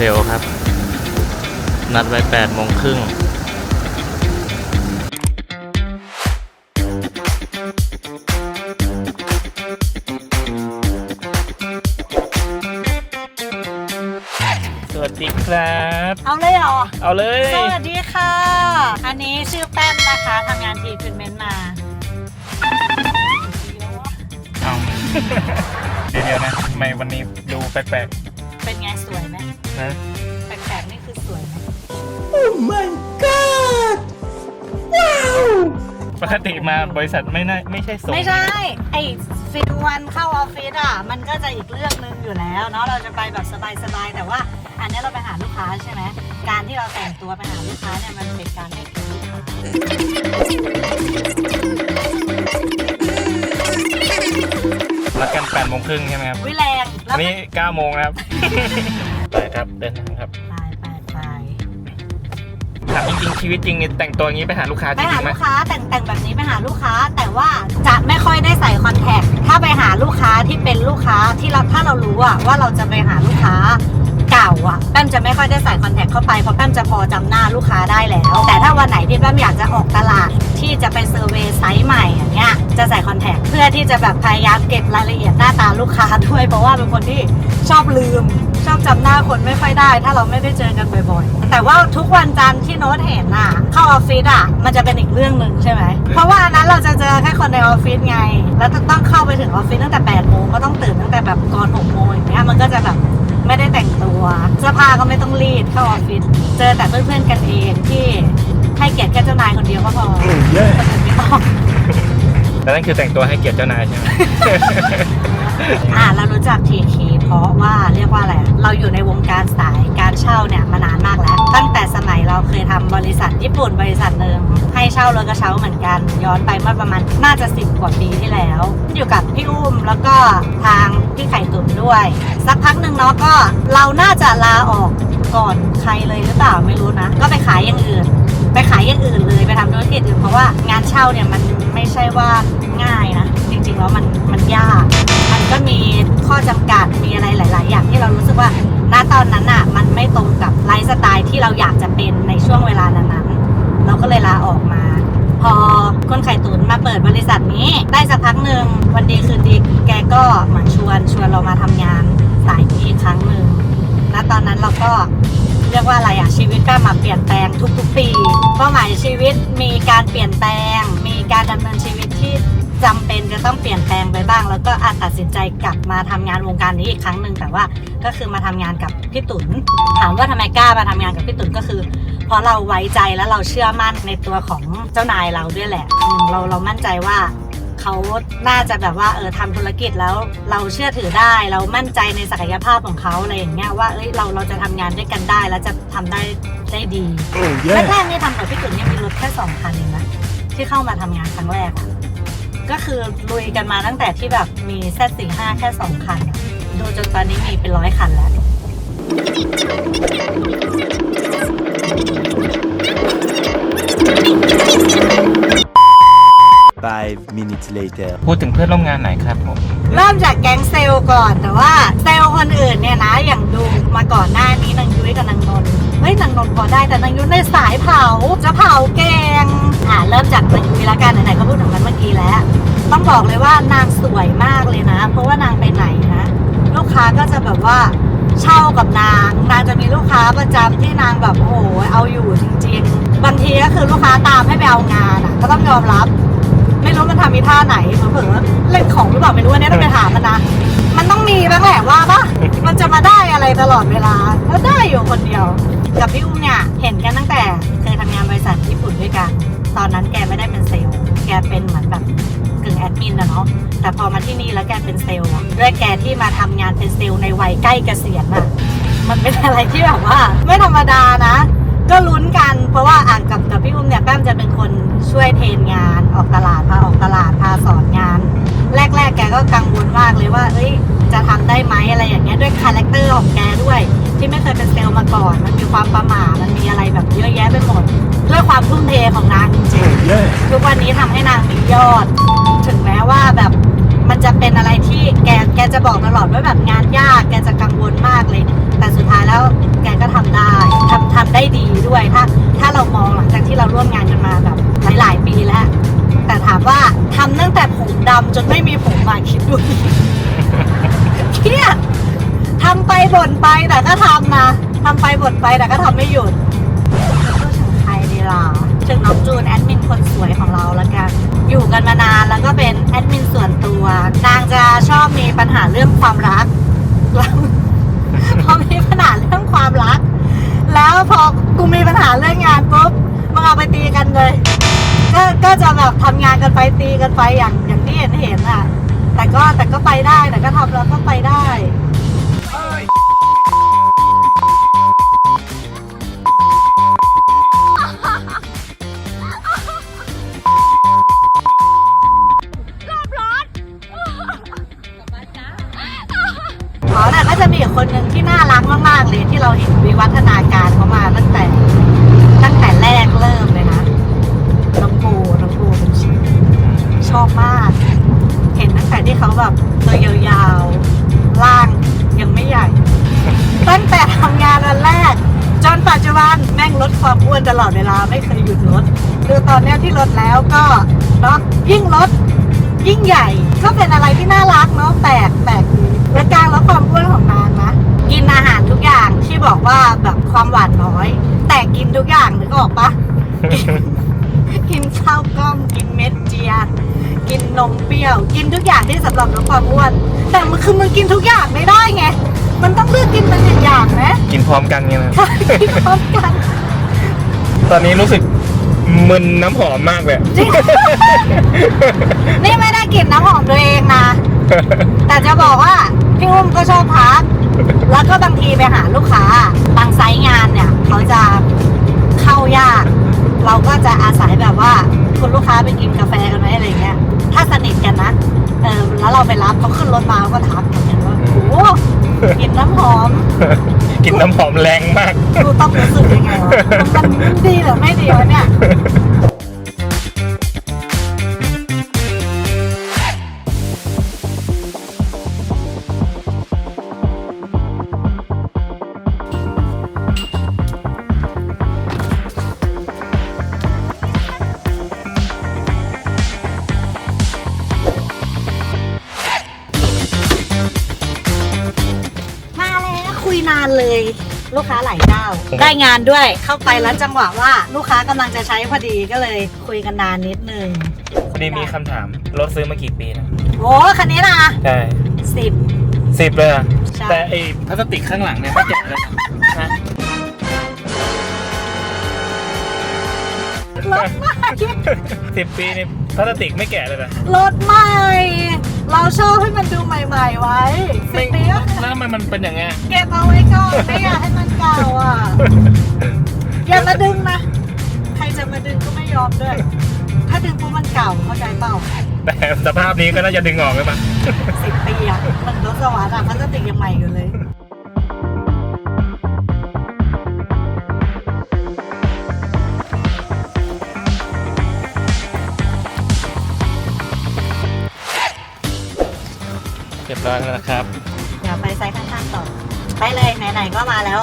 เซลครับ นัดไว้8โมงครึ่งสวัสดีครับ เอาเลยเหรอ เอาเลย สวัสดีค่ะ อันนี้ชื่อแป้นนะคะทำงานทีทรีทเมนต์มาเอาเดี๋ยวเดี๋ยวนะทำไมวันนี้ดูแปลกเป็นไงสวยไหมๆ นะแปลกๆนี่คือสวยไหมปกติมาบริษัทไม่น่าไม่ใช่ส่งไม่ใช่ไอ้ฟิลวันเข้าออฟฟิศอะมันก็จะอีกเรื่องหนึ่งอยู่แล้วเนาะเราจะไปแบบสบายๆแต่ว่า อันนี้เราไปหาลูกค้าใช่ไหมการที่เราแต่งตัวไปหาลูกค้าเนี่ยมันเป็นการให้เกียรติลูกค้ารัดกัน8โมงครึ่งใช่ไหมครับวิแรงแล้อัวนนี้9โมงนะครับ ไปครับเดินทางครับไปไปไปถามจริงๆชีวิตจริงนี่แต่งตัวอย่างนี้ไปหาลูกค้าจไปริหางๆไหมลูกค้าแต่งแต่งแบบนี้ไปหาลูกค้า แต่ว่าจะไม่ค่อยได้ใส่คอนแทคถ้าไปหาลูกค้าที่เป็นลูกค้าที่เราถ้าเรารู้อะว่าเราจะไปหาลูกค้าเก่าอะแป้มจะไม่ค่อยได้ใส่คอนแทคเข้าไปเพราะแป้มจะพอจำหน้าลูกค้าได้แล้ว แต่ถ้าวันไหนที่แป้มอยากจะออกตลาด ที่จะไปเซอร์เวย์ไซส์ใหม่อย่างเงี้ยจะใส่คอนแทคเพื่อที่จะแบบพยายามเก็บรายละเอียดหน้าตาลูกค้าด้วย เพราะว่าเป็นคนที่ชอบลืม ชอบจำหน้าคนไม่ค่อยได้ ถ้าเราไม่ได้เจอกันบ่อยๆ แต่ว่าทุกวันจันทร์ที่โน้ตเห็นน่ะ เข้าออฟฟิศอะมันจะเป็นอีกเรื่องหนึ่งใช่ไหมเพราะว่าอันนั้นเราจะเจอแค่คนในออฟฟิศไง แล้วจะต้องเข้าไปถึงออฟฟิศตั้งแต่8โมงก็ต้องตื่นตั้งแต่แบบก่อน6โมงอย่างเงี้ยมันก็จะแบบไม่ได้แต่งตัวเสื้อผ้าก็ไม่ต้องรีดเข้าออฟฟิศเจอแต่เพื่อนๆกันเองที่ให้เกียรติแค่เจ้านายคนเดียวก็พอ แล้วนั่นคือแต่งตัวให้เกียรติเจ้านายใช่ไหม อ่าเรารู้จัก TK เพราะว่าเรียกว่าอะไรอะเราอยู่ในวงการสายการเช่าเนี่ยมานานมากแล้ว ตั้งแต่สมัยเราเคยทำบริษัทญี่ปุ่นบริษัทหนึ่งให้เช่ารถกระเช้าเหมือนกัน ย้อนไปเมื่อประมาณน่าจะสิบกว่าปีที่แล้ว อยู่กับพี่อุ้มแล้วก็ทางพี่ไข่ตุ๋นด้วย สักพักหนึ่งเนาะก็เราน่าจะลาออกก่อนใครเลยหรือเปล่าไม่รู้นะ ก็ไปขายอย่างอื่น ไปขายอย่างอื่นเลยไปทำธุรกิจอื่นเพราะว่างานเช่าเนี่ยมันไม่ใช่ว่า ง่ายนะ จริงๆแล้วมันมันยาก มันก็มีข้อจำกัดมีอะไรหลาย ๆ อย่างที่เรารู้สึกว่าณตอนนั้นอะมันไม่ตรงกับไลฟ์สไตล์ที่เราอยากจะเป็นในช่วงเวลานั้นๆเราก็เลยลาออกมา พอคนไข่ตุ๋นมาเปิดบริษัทนี้ได้สักพักหนึ่งวันดีคืนดีแกก็เหมือนชวนชวนเรามาทำงานสายนี้อีกครั้งหนึ่งณตอนนั้นเราก็เรียกว่าอะไรอะชีวิตก็มาเปลี่ยนแปลงทุกๆปีเป้าหมายชีวิตมีการเปลี่ยนแปลง มีการดำเนินชีวิตที่ จำเป็นจะต้องเปลี่ยนแปลงไปบ้าง แล้วก็อาจตัดสินใจกลับมาทำงานวงการนี้อีกครั้งหนึ่งแต่ว่าก็คือมาทำงานกับพี่ตุนถามว่าทำไมกล้ามาทำงานกับพี่ตุนก็คือ เพราะเราไว้ใจและเราเชื่อมั่นในตัวของเจ้านายเราด้วยแหละอืมเราเรามั่นใจว่าเขาน่าจะแบบว่าเออทำธุรกิจแล้วเราเชื่อถือได้ เรามั่นใจในศักยภาพของเขาอะไรอย่างเงี้ยว่าเอ้ยเราเราจะทำงานด้วยกันได้แล้วจะทำได้ได้ดีแรกๆนี่ทำกับพี่ตุ๋นยังมีรถแค่สองคันเองนะที่เข้ามาทำงานครั้งแรกอะ ก็คือลุยกันมาตั้งแต่ที่แบบมีแซดสี่ห้าแค่สองคัน ดูจนตอนนี้มีเป็นร้อยคันแล้ว Five minutes later. พูดถึงเพื่อนร่วมงานไหนครับผม เริ่มจากแก๊งเซลล์ก่อนแต่ว่าเซลล์คนอื่นเนี่ยนะอย่างดูมาก่อนหน้านี้นางยุ้ยกับนางนนท์เฮ้ยนางนนท์พอได้แต่นางยุ้ยในสายเผาจะเผาแกงอ่าเริ่มจากนางยุ้ยละกันไหนๆก็พูดถึงมันเมื่อกี้แล้ว ต้องบอกเลยว่านางสวยมากเลยนะ เพราะว่านางไปไหนนะลูกค้าก็จะแบบว่าเช่ากับนาง นางจะมีลูกค้าประจำที่นางแบบโอ้โหเอาอยู่จริง ๆ บางทีก็คือลูกค้าตามให้ไปเอางานอะก็ต้องยอมรับ ไม่รู้มันทำมีท่าไหนเผลอเล่นของหรือเปล่าไม่รู้อันนี้ต้องไปถามมันนะ มันต้องมีบ้างแหละว่าปะมันจะมาได้อะไรตลอดเวลาแล้วได้อยู่คนเดียว กับพี่อุ้มเนี่ยเห็นกันตั้งแต่เคยทำงานบริษัทญี่ปุ่นด้วยกัน ตอนนั้นแกไม่ได้เป็นเซลล์แกเป็นเหมือนแบบกึ่งแอดมินนะเนาะแต่พอมาที่นี่แล้วแกเป็นเซลล์ด้วยแกที่มาทำงานเป็นเซลล์ในวัยใกล้เกษียณอะมันเป็นอะไรที่แบบว่า ไม่ธรรมดานะ ก็ลุ้นกันเพราะว่าอ่านกับกับพี่อุ้มเนี่ยแป้มจะเป็นคนช่วยเทรนงานออกตลาดพาออกตลาดพาสอนงาน แรก ๆ แกก็กังวลมากเลยว่าเอ้ยจะทำได้ไหมอะไรอย่างเงี้ยด้วยคาแรคเตอร์ของแกด้วย ที่ไม่เคยเป็นเซลล์มาก่อน มันมีความประหม่ามันมีอะไรแบบเยอะแยะไปหมดด้วยความทุ่มเทของนางจริงๆทุกวันนี้ทำให้นางมียอด ถึงแม้ว่าแบบ มันจะเป็นอะไรที่แกแกจะบอกตลอดว่าแบบงานยาก แกจะกังวลมากเลย แต่สุดท้ายแล้วแกก็ทำได้ทำทำได้ดีด้วยถ้าถ้าเรามองหลังจากที่เราร่วมงานกันมาแบบหลาย ๆ ปีแล้ว แต่ถามว่าทำตั้งแต่ผมดำจนไม่มีผมมาคิดดูเครียดทำไปบ่นไปแต่ก็ทำนะทำไปบ่นไปแต่ก็ทำไม่หยุดแล้วก็ถึงใครดีล่ะถึงน้องจูนแอดมินคนสวยของเราแล้วกัน อยู่กันมานานแล้วก็เป็นแอดมินส่วนตัว นางจะชอบมีปัญหาเรื่องความรักแล้วพอมีปัญหาเรื่องความรัก แล้วพอกูมีปัญหาเรื่องงานปุ๊บมึงเอาไปตีกันเลยก็ก็จะแบบทำงานกันไปตีกันไปอย่างอย่างที่เห็นเห็นอะ แต่ก็แต่ก็ไปได้แต่ก็ทำแล้วก็ไปได้ ปัจจุบันแม่งลดความอ้วนตลอดเวลาไม่เคยหยุดลดคือตอนเนี้ยที่ลดแล้วก็เนาะยิ่งลดยิ่งใหญ่ก็เป็นอะไรที่น่ารักเนาะแปลกแปลกดีและการลดความอ้วนของนางนะกินอาหารทุกอย่างที่บอกว่าแบบความหวานน้อย แต่กินทุกอย่างนึกออกปะกินกินข้าวกล้องกินเม็ดเจีย กินนมเปรี้ยว กินทุกอย่างที่สำหรับลดความอ้วน แต่มันคือมันกินทุกอย่างไม่ได้ไง มันต้องเลือกกินเป็นอย่าง พร้อมกันไงนะกินพร้อมกันตอนนี้รู้สึกมึนน้ำหอมมากเลยจริงนี่ไม่ได้กลิ่นน้ำหอมตัวเองนะ แต่จะบอกว่าพี่อุ้มก็ชอบพัก แล้วก็บางทีไปหาลูกค้า บางไซต์งานเนี่ยเขาจะเข้ายาก เราก็จะอาศัยแบบว่าคุณลูกค้าไปกินกาแฟกันไหมอะไรเงี้ย ถ้าสนิทกันนะ เออแล้วเราไปรับเขาขึ้นรถมาเขาก็ทัก เหมือนกันว่าโอ้โหกลิ่นน้ำหอมกินน้ำหอมแรงมาก ดูต้องรู้สึกยังไงวะมันดีหรือไม่ดีวะเนี่ย คุยนานเลย ลูกค้าหลายเจ้า ได้งานด้วยเข้าไปแล้วจังหวะว่าลูกค้ากำลังจะใช้พอดีก็เลยคุยกันนานนิดนึงพอดีมีคำถาม รถซื้อมากี่ปีนะโอ้คันนี้นะใช่สิบสิบเลยอะใช่แต่ไอ้พลาสติกข้างหลังเนี่ยไม่เจ็บเลยนะรถใหม่สิบปีนี่ พลาสติกไม่แก่เลยนะรถใหม่ เราชอบให้มันดูใหม่ ๆ ไว้สิบปีก็แล้วทำไมมันเป็นอย่างเงี้ยเก็บเอาไว้ก่อนไม่อยากให้มันเก่าอะ อย่ามาดึงนะ ใครจะมาดึงก็ไม่ยอมด้วย ถ้าดึงปุ๊บมันเก่าเข้าใจเปล่าแต่สภาพนี้ก็น่าจะดึงออกเลยปะสิบปีอะมันรถสวัสดิ์อะพลาสติกยังใหม่อยู่เลย บร้อยแล้วนะครับ เดี๋ยวไปไซส์ข้างๆต่อ ไปเลยไหนๆก็มาแล้ว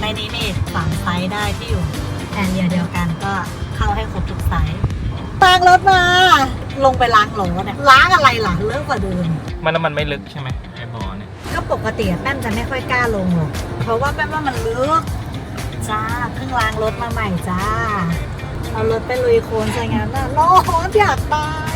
ในนี้มีสามไซส์ได้ที่อยู่แอนเดียเดียวกันก็เข้าให้ครบทุกไซส์ตางรถมา ลงไปล้างโหลเนี่ยล้างอะไรล่ะเลิกกว่าเดิมมันน้ำมันไม่ลึกใช่ไหมไอ้บ่อเนี่ยก็ปกติอะแป้มจะไม่ค่อยกล้าลงหรอกเพราะว่าแป้มว่ามันลึกจ้าเพิ่งล้างรถมาใหม่จ้า เอารถไปลุยโคลนใส่งานน่ะร้อนอยากตาย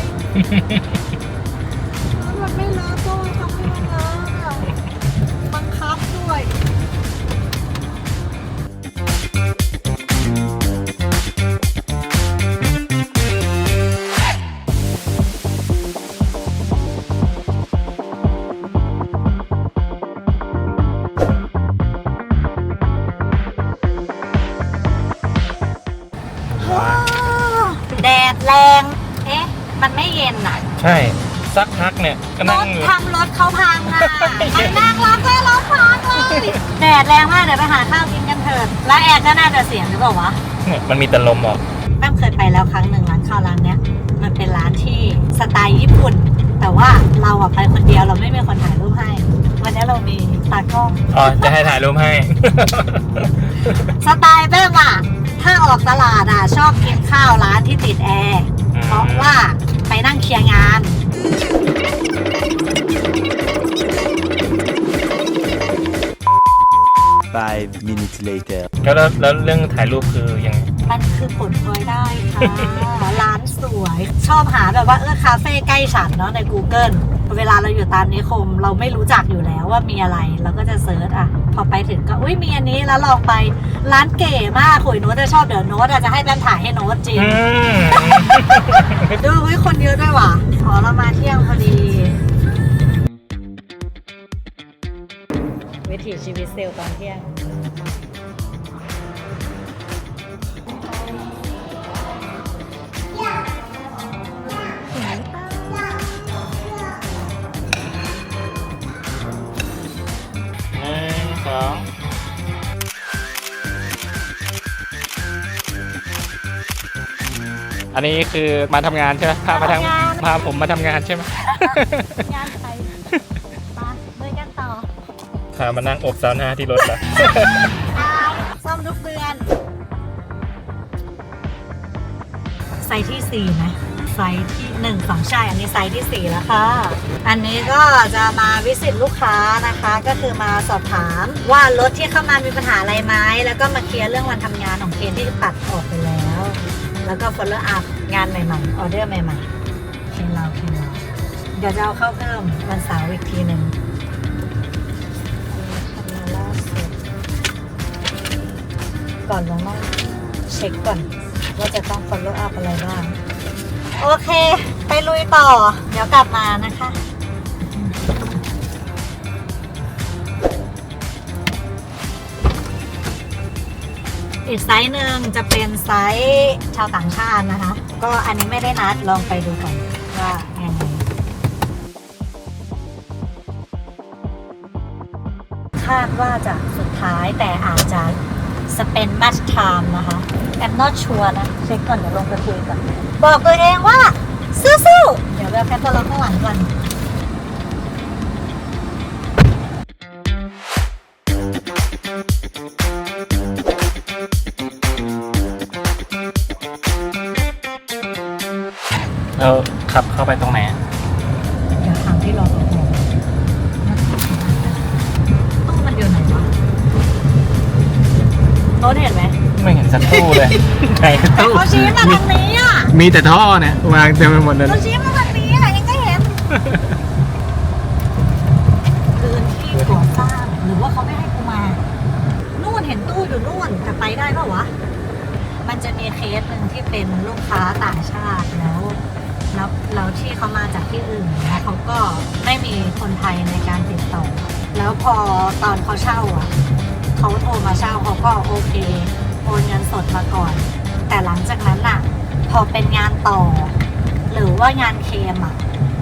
นนั่งร้องไห้ร้องพังเลยแดดแรงมากเดี๋ยวไปหาข้าวกินกันเถิดแล้วแอร์ก็น่าจะเสียงหรือเปล่าวะมันมีแต่ลมออกแป้มเคยไปแล้วครั้งหนึ่งร้านข้าวร้านเนี้ย มันเป็นร้านที่สไตล์ญี่ปุ่น แต่ว่าเราอะไปคนเดียวเราไม่มีคนถ่ายรูปให้ วันนี้เรามีตากล้องอ๋อจะให้ถ่ายรูปให้ สไตล์แม่อะถ้าออกตลาดอะชอบกินข้าวร้านที่ติดแอร์เพราะว่าไปนั่งเคลียร์งาน Five minutes later. แล้วแล้วแล้วเรื่องถ่ายรูปคือยังไงมันคือผลพลอยได้ค่ะ ร้านสวย ชอบหาแบบว่าเออคาเฟ่ใกล้ฉันเนาะใน Google เวลาเราอยู่ตามนิคม เราไม่รู้จักอยู่แล้วว่ามีอะไร เราก็จะเซิร์ชอะ พอไปถึงก็อุ้ยมีอันนี้แล้วลองไปร้านเก๋มากคุยโน้ตจะชอบเดี๋ยวโน้ตอาจจะให้แป้นถ่ายให้โน้ตจริง อืม ดูเฮ้ยคนเยอะด้วยว่ะอ๋อเรามาเที่ยงพอดี ถีชีวิตเซลล์ตอนเที่ยง หนึ่งสองอันนี้คือมาทำงานใช่ไหมพามาทำพาผมมาทำงานใช่ไหม งาน พามานั่งอบซาวน่าที่รถเหรอซ่อมทุกเดือน ไซส์ที่สี่ไหมไซส์ที่หนึ่งสองใช่อันนี้ไซส์ที่สี่แล้วค่ะ อันนี้ก็จะมาวิสิตลูกค้านะคะ ก็คือมาสอบถามว่ารถที่เข้ามามีปัญหาอะไรไหมแล้วก็มาเคลียร์เรื่องวันทำงานของเคนที่ตัดออกไปแล้ว แล้วก็ follow up งานใหม่ๆออเดอร์ใหม่ๆเคนเราเคนเราเดี๋ยวจะเอาเข้าเพิ่มวันเสาร์อีกทีหนึ่ง ก่อนลองต้องเช็คก่อน ว่าจะต้อง follow up อะไรบ้าง โอเค ไปลุยต่อ เดี๋ยวกลับมานะคะ อีกไซส์หนึ่งจะเป็นไซส์ชาวต่างชาตินะคะ ก็อันนี้ไม่ได้นัดลองไปดูก่อนว่ายังไงคาดว่าจะสุดท้ายแต่อาจจะ spend much time นะคะ I'm not sure นะ เช็คก่อนเดี๋ยวลงไปคุยก่อน บอกตัวเองว่าสู้ๆเดี๋ยวแบบแค่ตัวเราข้างหลังก่อน สักตู้เลยไหนแต่ตู้เขาชี้มาทางนี้อะมีแต่ท่อเนี่ยวางเต็มไปหมดเลยเขาชี้มาทางนี้อะยังก็เห็นพื้นที่ก่อสร้างหรือว่าเขาไม่ให้กูมานู่นเห็นตู้อยู่นู่นแต่ไปได้ปะวะมันจะมีเคสหนึ่งที่เป็นลูกค้าต่างชาติแล้วแล้วแล้วที่เขามาจากที่อื่นแล้วเขาก็ไม่มีคนไทยในการติดต่อ แล้วพอตอนเขาเช่าอะเขาโทรมาเช่าเขาก็โอเค โอนเงินสดมาก่อน แต่หลังจากนั้นอะพอเป็นงานต่อ หรือว่างานเคมอะ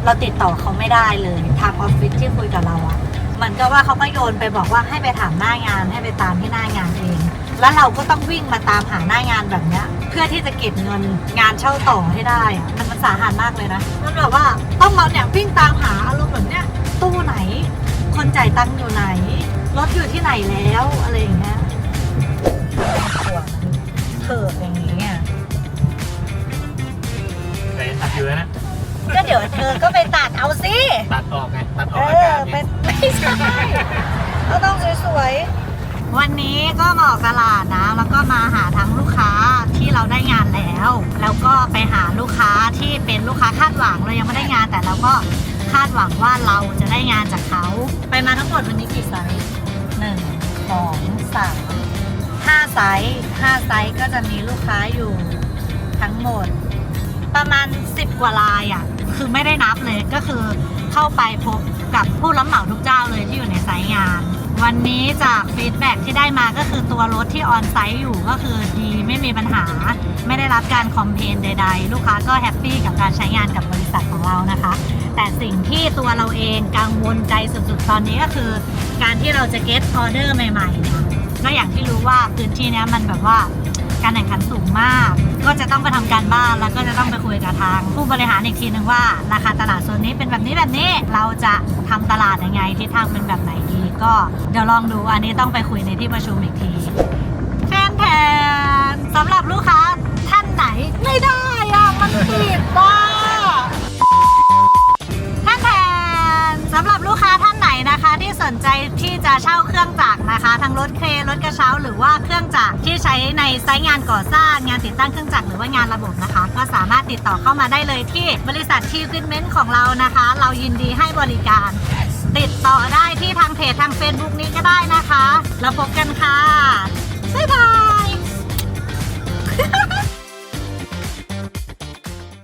เราติดต่อเขาไม่ได้เลยทางออฟฟิศที่คุยกับเราอะเหมือนกับว่าเขาก็โยนไปบอกว่าให้ไปถามหน้างานให้ไปตามที่หน้างานเอง แล้วเราก็ต้องวิ่งมาตามหาหน้างานแบบเนี้ย เพื่อที่จะเก็บเงินงานเช่าต่อให้ได้อะมันมันสาหัสมากเลยนะมันแบบว่าต้องมาเนี่ยวิ่งตามหาอารมณ์แบบเนี้ยตู้ไหน คนจ่ายตังค์อยู่ไหนรถอยู่ที่ไหนแล้วอะไรอย่างเงี้ย เถิดอย่างเงี้ยไหนตัดอยู่แล้วนะ ก็เดี๋ยวเธอก็ไปตัดเอาสิตัดออกไง ตัดอเออกอากาอศเป็เนี่ยนไม่ใช่ก็ต้องสวยๆ วันนี้ก็มาออกตลาดนะ แล้วก็มาหาทั้งลูกค้าที่เราได้งานแล้ว แล้วก็ไปหาลูกค้าที่เป็นลูกค้าคาดหวังเรายังไม่ได้งานแต่เราก็คาดหวังว่าเราจะได้งานจากเขา ไปมาทั้งหมดวันนี้กี่ไซส์หนึ่งสองสาม ห้าไซส์ห้าไซส์ก็จะมีลูกค้าอยู่ทั้งหมด ประมาณ 10 กว่าลายอะ คือไม่ได้นับเลยก็คือเข้าไปพบกับผู้รับเหมาทุกเจ้าเลยที่อยู่ในไซต์งาน วันนี้จากฟีดแบ็กที่ได้มาก็คือตัวรถที่ออนไซต์อยู่ก็คือดีไม่มีปัญหา ไม่ได้รับการคอมเพนใด ๆ ลูกค้าก็แฮปปี้กับการใช้งานกับบริษัทของเรานะคะ แต่สิ่งที่ตัวเราเองกังวลใจสุดๆตอนนี้ก็คือ การที่เราจะเก็ตออเดอร์ใหม่ๆ ก็อย่างที่รู้ว่าพื้นที่เนี้ยมันแบบว่าการแข่งขันสูงมาก ก็จะต้องไปทำการบ้านแล้วก็จะต้องไปคุยกับทาง ผู้บริหารอีกทีนึงว่า ราคาตลาดโซนนี้เป็นแบบนี้แบบนี้เราจะทำตลาดยังไงทิศทางเป็นแบบไหนดี ก็เดี๋ยวลองดูอันนี้ต้องไปคุยในที่ประชุมอีกทีแทนแทนสำหรับลูกค้าท่านไหนไม่ได้อะมันผิดอะ ไซต์งานก่อสร้างงานติดตั้งเครื่องจักรหรือว่างานระบบนะคะ ก็สามารถติดต่อเข้ามาได้เลยที่บริษัททีฟิตเมนต์ของเรานะคะ เรายินดีให้บริการ ติดต่อได้ที่ทางเพจทาง Facebook นี้ก็ได้นะคะ แล้วพบกันค่ะบ๊ายบาย